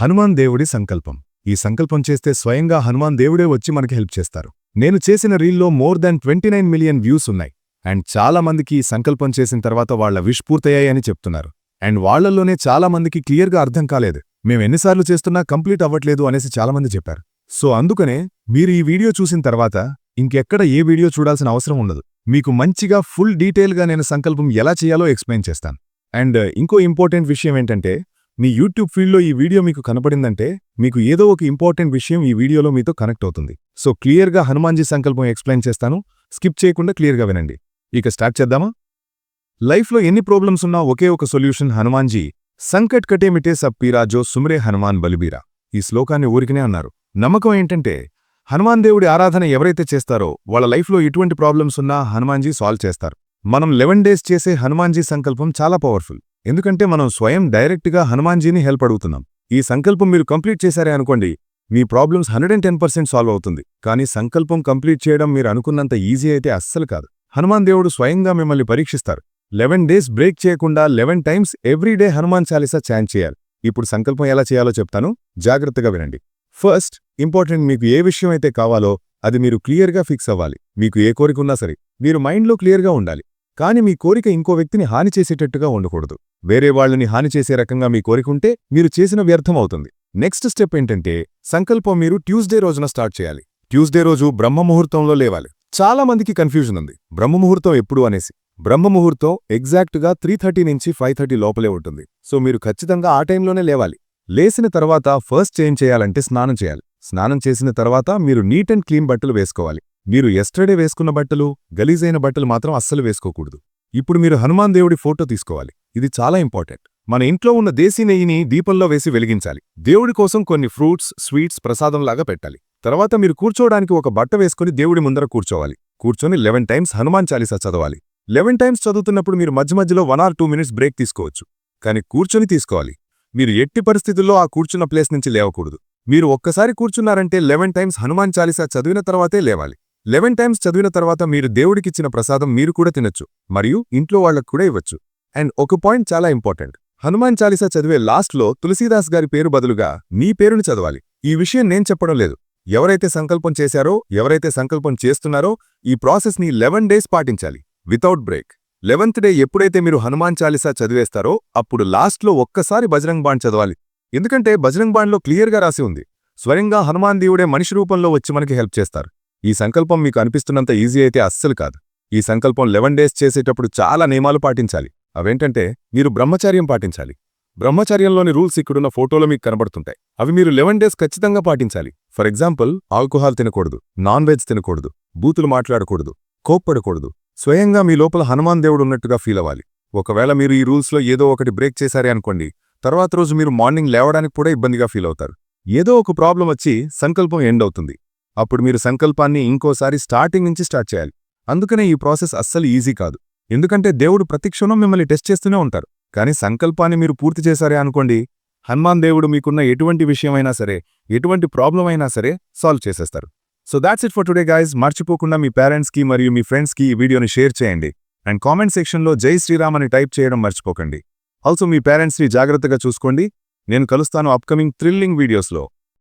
హనుమాన్ దేవుడి సంకల్పం. ఈ సంకల్పం చేస్తే స్వయంగా హనుమాన్ దేవుడే వచ్చి మనకి హెల్ప్ చేస్తారు. నేను చేసిన రీల్లో more than twenty nine million views ఉన్నాయి. అండ్ చాలా మందికి ఈ సంకల్పం చేసిన తర్వాత వాళ్ళ విష్ పూర్తయ్యాయని చెప్తున్నారు. అండ్ వాళ్ళలోనే చాలా మందికి క్లియర్గా అర్థం కాలేదు. మేము ఎన్నిసార్లు చేస్తున్నా కంప్లీట్ అవ్వట్లేదు అనేసి చాలామంది చెప్పారు. సో అందుకనే మీరు ఈ వీడియో చూసిన తర్వాత ఇంకెక్కడ ఏ వీడియో చూడాల్సిన అవసరం ఉండదు. మీకు మంచిగా ఫుల్ డీటెయిల్గా నేను సంకల్పం ఎలా చేయాలో ఎక్స్ప్లెయిన్ చేస్తాను. అండ్ ఇంకో ఇంపార్టెంట్ విషయం ఏంటంటే మీ యూట్యూబ్ ఫీల్డ్లో ఈ వీడియో మీకు కనపడిందంటే మీకు ఏదో ఒక ఇంపార్టెంట్ విషయం ఈ వీడియోలో మీతో కనెక్ట్ అవుతుంది. సో క్లియర్గా హనుమాన్జీ సంకల్పం ఎక్స్ప్లెయిన్ చేస్తాను. స్కిప్ చేయకుండా క్లియర్గా వినండి. ఇక స్టార్ట్ చేద్దామా? లైఫ్లో ఎన్ని ప్రాబ్లమ్స్ ఉన్నా ఒకే ఒక సొల్యూషన్ హనుమాన్జీ. సంకట్ కటే మిటే సబ్ సుమ్రే హనుమాన్ బలిబీరా. ఈ శ్లోకాన్ని ఊరికినే అన్నారు. నమ్మకం ఏంటంటే హనుమాన్ దేవుడి ఆరాధన ఎవరైతే చేస్తారో వాళ్ళ లైఫ్లో ఎటువంటి ప్రాబ్లమ్స్ ఉన్నా హనుమాన్జీ సాల్వ్ చేస్తారు. మనం లెవెన్ డేస్ చేసే హనుమాన్జీ సంకల్పం చాలా పవర్ఫుల్. ఎందుకంటే మనం స్వయం డైరెక్ట్గా హనుమాన్జీని హెల్ప్ అడుగుతున్నాం. ఈ సంకల్పం మీరు కంప్లీట్ చేశారే అనుకోండి మీ problems hundred and ten percent solve అవుతుంది. కానీ సంకల్పం కంప్లీట్ చేయడం మీరు అనుకున్నంత ఈజీ అయితే అస్సలు కాదు. హనుమాన్ దేవుడు స్వయంగా మిమ్మల్ని పరీక్షిస్తారు. లెవెన్ డేస్ బ్రేక్ చేయకుండా eleven times everyday Hanuman Chalisa ఛాన్ చేయాలి. ఇప్పుడు సంకల్పం ఎలా చేయాలో చెప్తాను. జాగ్రత్తగా వినండి. ఫస్ట్ ఇంపార్టెంట్ మీకు ఏ విషయం అయితే కావాలో అది మీరు క్లియర్గా ఫిక్స్ అవ్వాలి. మీకు ఏ కోరిక ఉన్నా సరే మీరు మైండ్లో క్లియర్గా ఉండాలి. కానీ మీ కోరిక ఇంకో వ్యక్తిని హాని చేసేటట్టుగా ఉండకూడదు. వేరే వాళ్ళని హాని చేసే రకంగా మీ కోరికుంటే మీరు చేసిన వ్యర్థం అవుతుంది. నెక్స్ట్ స్టెప్ ఏంటంటే సంకల్పం మీరు ట్యూస్డే రోజున స్టార్ట్ చేయాలి. ట్యూస్డే రోజు బ్రహ్మముహూర్తంలో లేవాలి. చాలా మందికి కన్ఫ్యూజన్ ఉంది. బ్రహ్మముహూర్తం ఎప్పుడు అనేసి. బ్రహ్మముహూర్తం ఎగ్జాక్ట్గా త్రీ థర్టీ నుంచి ఫైవ్ థర్టీ లోపలే ఉంటుంది. సో మీరు ఖచ్చితంగా ఆ టైంలోనే లేవాలి. లేసిన తర్వాత ఫస్ట్ ఏం చేయాలంటే స్నానం చేయాలి. స్నానం చేసిన తర్వాత మీరు నీట్ అండ్ క్లీన్ బట్టలు వేసుకోవాలి. మీరు ఎస్టర్డే వేసుకున్న బట్టలు గలీజైన బట్టలు మాత్రం అస్సలు వేసుకోకూడదు. ఇప్పుడు మీరు హనుమాన్ దేవుడి ఫోటో తీసుకోవాలి. ఇది చాలా ఇంపార్టెంట్. మన ఇంట్లో ఉన్న దేశీ నెయ్యిని దీపంలో వేసి వెలిగించాలి. దేవుడి కోసం కొన్ని ఫ్రూట్స్ స్వీట్స్ ప్రసాదంలాగా పెట్టాలి. తర్వాత మీరు కూర్చోవడానికి ఒక బట్ట వేసుకుని దేవుడి ముందర కూర్చోవాలి. కూర్చొని లెవెన్ టైమ్స్ హనుమాన్ చాలీసా చదవాలి. లెవెన్ టైమ్స్ చదువుతున్నప్పుడు మీరు మధ్య మధ్యలో one or two minutes break తీసుకోవచ్చు. కానీ కూర్చొని తీసుకోవాలి. మీరు ఎట్టి పరిస్థితుల్లో ఆ కూర్చున్న ప్లేస్ నుంచి లేవకూడదు. మీరు ఒక్కసారి కూర్చున్నారంటే లెవెన్ టైమ్స్ హనుమాన్ చాలీసా చదివిన తర్వాతే లేవాలి. లెవెన్ టైమ్స్ చదివిన తర్వాత మీరు దేవుడికిచ్చిన ప్రసాదం మీరు కూడా తినొచ్చు మరియు ఇంట్లో వాళ్ళకు కూడా ఇవ్వచ్చు. అండ్ ఒక పాయింట్ చాలా ఇంపార్టెంట్. హనుమాన్ చాలీసా చదివే లాస్ట్లో తులసీదాస్ గారి పేరు బదులుగా నీ పేరుని చదవాలి. ఈ విషయం నేను చెప్పడం లేదు. ఎవరైతే సంకల్పం చేశారో ఎవరైతే సంకల్పం చేస్తున్నారో ఈ ప్రాసెస్ని లెవెన్ డేస్ పాటించాలి. Without break. లెవెన్త్ డే ఎప్పుడైతే మీరు హనుమాన్ చాలీసా చదివేస్తారో అప్పుడు లాస్ట్లో ఒక్కసారి బజరంగ్ బాండ్ చదవాలి. ఎందుకంటే బజరంగ్ బాండ్లో క్లియర్గా రాసి ఉంది. స్వయంగా హనుమాన్ దేవుడే మనిషి రూపంలో వచ్చి మనకి హెల్ప్ చేస్తారు. ఈ సంకల్పం మీకు అనిపిస్తున్నంత ఈజీ అయితే అస్సలు కాదు. ఈ సంకల్పం లెవెన్ డేస్ చేసేటప్పుడు చాలా నియమాలు పాటించాలి. అవేంటంటే మీరు బ్రహ్మచర్యం పాటించాలి. బ్రహ్మచర్యంలోని రూల్స్ ఇక్కడున్న ఫోటోలో మీకు కనబడుతుంటాయి. అవి మీరు లెవెన్ డేస్ ఖచ్చితంగా పాటించాలి. ఫర్ ఎగ్జాంపుల్ ఆల్కహాల్ తినకూడదు నాన్ వెజ్ తినకూడదు బూతులు మాట్లాడకూడదు కోప్పడకూడదు. స్వయంగా మీ లోపల హనుమాన్ దేవుడు ఉన్నట్టుగా ఫీల్ అవ్వాలి. ఒకవేళ మీరు ఈ రూల్స్లో ఏదో ఒకటి బ్రేక్ చేశారే అనుకోండి తర్వాత రోజు మీరు మార్నింగ్ లేవడానికి కూడా ఇబ్బందిగా ఫీల్ అవుతారు. ఏదో ఒక ప్రాబ్లం వచ్చి సంకల్పం ఎండ్ అవుతుంది. అప్పుడు మీరు సంకల్పాన్ని ఇంకోసారి స్టార్టింగ్ నుంచి స్టార్ట్ చేయాలి. అందుకనే ఈ ప్రాసెస్ అస్సలు ఈజీ కాదు. ఎందుకంటే దేవుడు ప్రతిక్షణం మిమ్మల్ని టెస్ట్ చేస్తూనే ఉంటారు. కానీ సంకల్పాన్ని మీరు పూర్తి చేశారే అనుకోండి హనుమాన్ దేవుడు మీకున్న ఎటువంటి విషయమైనా సరే ఎటువంటి ప్రాబ్లం అయినా సరే సాల్వ్ చేసేస్తారు. So that's it for today guys. మర్చిపోకుండా మీ పేరెంట్స్కి మరియు మీ ఫ్రెండ్స్కి ఈ వీడియోని షేర్ చేయండి. అండ్ కామెంట్ సెక్షన్లో జై శ్రీరామ్ అని టైప్ చేయడం మర్చిపోకండి. ఆల్సో మీ పేరెంట్స్ని జాగ్రత్తగా చూసుకోండి. నేను కలుస్తాను అప్కమింగ్ థ్రిల్లింగ్ వీడియోస్లో.